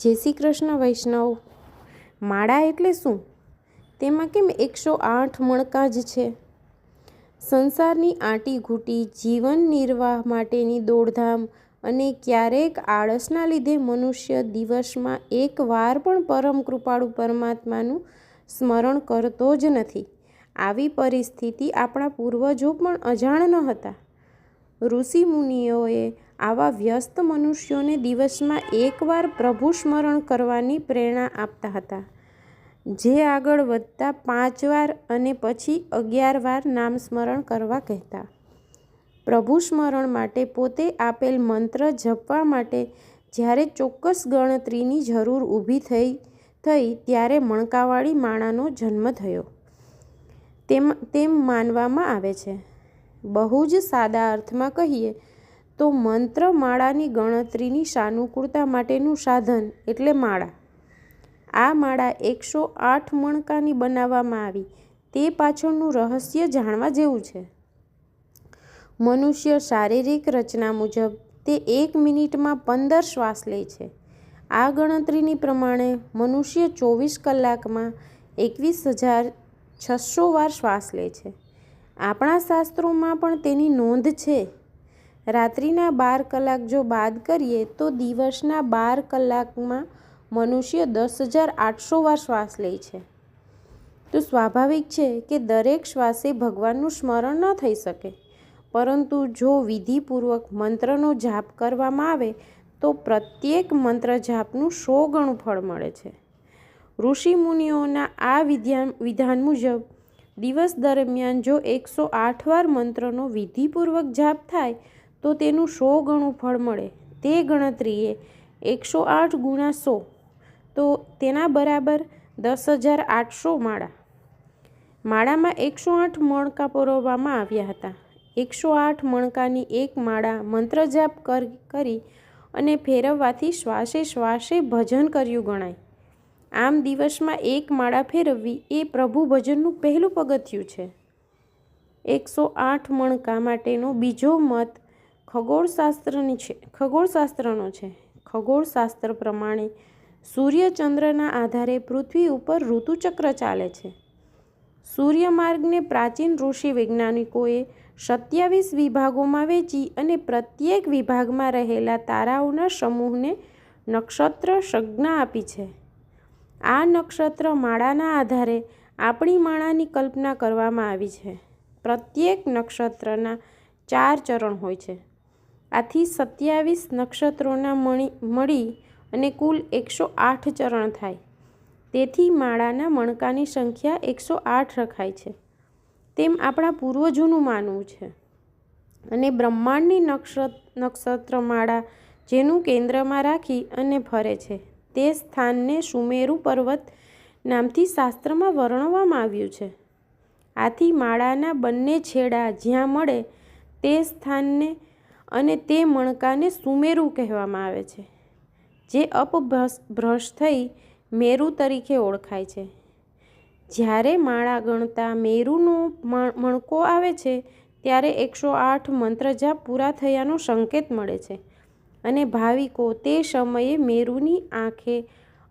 જય શ્રી કૃષ્ણ વૈષ્ણવ. માળા એટલે શું? તેમાં કેમ એકસો આઠ મણકા જ છે? સંસારની આંટીઘૂંટી જીવન નિર્વાહ માટેની દોડધામ અને ક્યારેક આળસના લીધે મનુષ્ય દિવસમાં એક વાર પણ પરમ કૃપાળુ પરમાત્માનું સ્મરણ કરતો જ નથી. આવી પરિસ્થિતિ આપણા પૂર્વજો પણ અજાણ ન હતા. ઋષિ મુનિઓએ આવા વ્યસ્ત મનુષ્યોને દિવસમાં એકવાર પ્રભુ સ્મરણ કરવાની પ્રેરણા આપતા હતા. જે આગળ વધતા પાંચ વાર અને પછી અગિયાર વાર નામ સ્મરણ કરવા કહેતા. પ્રભુ સ્મરણ માટે પોતે આપેલ મંત્ર જપવા માટે જ્યારે ચોક્કસ ગણતરીની જરૂર ઊભી થઈ થઈ ત્યારે મણકાવાળી માળાનો જન્મ થયો. તેમ તેમ માનવામાં આવે છે. બહુ જ સાદા અર્થમાં કહીએ, તો મંત્ર માળાની ગણતરીની સાનુકૂળતા માટેનું સાધન એટલે માળા. આ માળા એકસો આઠ મણકાની બનાવવામાં આવી. તે પાછળનું રહસ્ય જાણવા જેવું છે. મનુષ્ય શારીરિક રચના મુજબ તે એક મિનિટમાં પંદર શ્વાસ લે છે. આ ગણતરીની પ્રમાણે મનુષ્ય ચોવીસ કલાકમાં એકવીસ હજાર છસો વાર શ્વાસ લે છે. આપણા શાસ્ત્રોમાં પણ તેની નોંધ છે. રાત્રિના બાર કલાક જો બાદ કરીએ તો દિવસના બાર કલાકમાં મનુષ્ય દસ હજાર આઠસો વાર શ્વાસ લે છે. તો સ્વાભાવિક છે કે દરેક શ્વાસે ભગવાનનું સ્મરણ ન થઈ શકે. પરંતુ જો વિધિપૂર્વક મંત્રનો જાપ કરવામાં આવે, તો પ્રત્યેક મંત્ર જાપનું સો ગણું ફળ મળે છે. ઋષિ મુનિઓના આ વિધાન વિધાન મુજબ દિવસ દરમિયાન જો એકસો આઠ વાર મંત્રનો વિધિપૂર્વક જાપ થાય, તો તેનું સો ગણું ફળ મળે. તે ગણતરીએ એકસો આઠ ગુણા સો. તો તેના બરાબર દસ હજાર આઠસો માળા. માળામાં એકસો આઠ મણકા પરોવવામાં આવ્યા હતા. એકસો આઠ મણકાની એક માળા મંત્ર જાપ કરી અને ફેરવવાથી શ્વાસે શ્વાસે ભજન કર્યું ગણાય. આમ દિવસમાં એક માળા ફેરવવી એ પ્રભુ ભજનનું પહેલું પગથિયું છે. એકસો આઠ મણકા માટેનો બીજો મત ખગોળશાસ્ત્રની છે, ખગોળશાસ્ત્રનો છે. ખગોળશાસ્ત્ર પ્રમાણે સૂર્યચંદ્રના આધારે પૃથ્વી ઉપર ઋતુચક્ર ચાલે છે. સૂર્યમાર્ગને પ્રાચીન ઋષિ વૈજ્ઞાનિકોએ સત્યાવીસ વિભાગોમાં વેચી અને પ્રત્યેક વિભાગમાં રહેલા તારાઓના સમૂહને નક્ષત્ર સંજ્ઞા આપી છે. આ નક્ષત્ર માળાના આધારે આપણી માળાની કલ્પના કરવામાં આવી છે. પ્રત્યેક નક્ષત્રના ચાર ચરણ હોય છે. આથી સત્યાવીસ નક્ષત્રોના મણી, મળી અને કુલ એકસો આઠ ચરણ થાય. તેથી માળાના મણકાની સંખ્યા એકસો આઠ રખાય છે. તેમ આપણા પૂર્વજોનું માનવું છે. અને બ્રહ્માંડની નક્ષત્ર નક્ષત્રમાળા જેનું કેન્દ્રમાં રાખી અને ફરે છે. તે સ્થાનને સુમેરુ પર્વત નામથી શાસ્ત્રમાં વર્ણવવામાં આવ્યું છે. આથી માળાના બંને છેડા જ્યાં મળે તે સ્થાનને અને તે મણકાને સુમેરુ કહેવામાં આવે છે, જે અપભ્રશ થઈ મેરુ તરીકે ઓળખાય છે. જ્યારે માળા ગણતા મેરુનો મણકો આવે છે, ત્યારે એકસો આઠ મંત્રજાપ પૂરા થયાનો સંકેત મળે છે. અને ભાવિકો તે સમયે મેરુની આંખે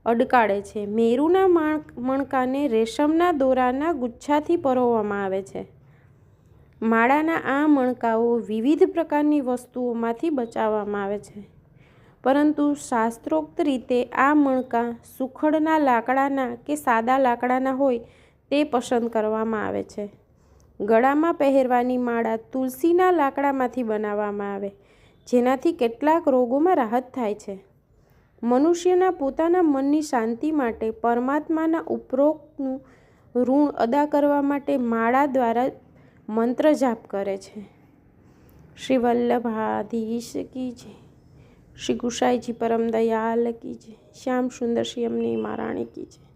અડકાડે છે. મેરુના મણકાને રેશમના દોરાના ગુચ્છાથી પરોવવામાં આવે છે. માળાના આ મણકાઓ વિવિધ પ્રકારની વસ્તુઓમાંથી બચાવવામાં આવે છે. પરંતુ શાસ્ત્રોક્ત રીતે આ મણકા સુખડના લાકડાના કે સાદા લાકડાના હોય તે પસંદ કરવામાં આવે છે. ગળામાં પહેરવાની માળા તુલસીના લાકડામાંથી બનાવવામાં આવે. જેનાથી કેટલાક રોગોમાં રાહત થાય છે. મનુષ્યના પોતાના મનની શાંતિ માટે પરમાત્માના ઉપરોક્તનું ઋણ અદા કરવા માટે માળા દ્વારા મંત્ર જાપ કરે છે. શ્રી વલ્લભાધીશ કી જય. શ્રી ગુસાઈજી પરમ દયાલ કી જય. શ્યામ સુંદર શ્રી મહારાણી કી જય.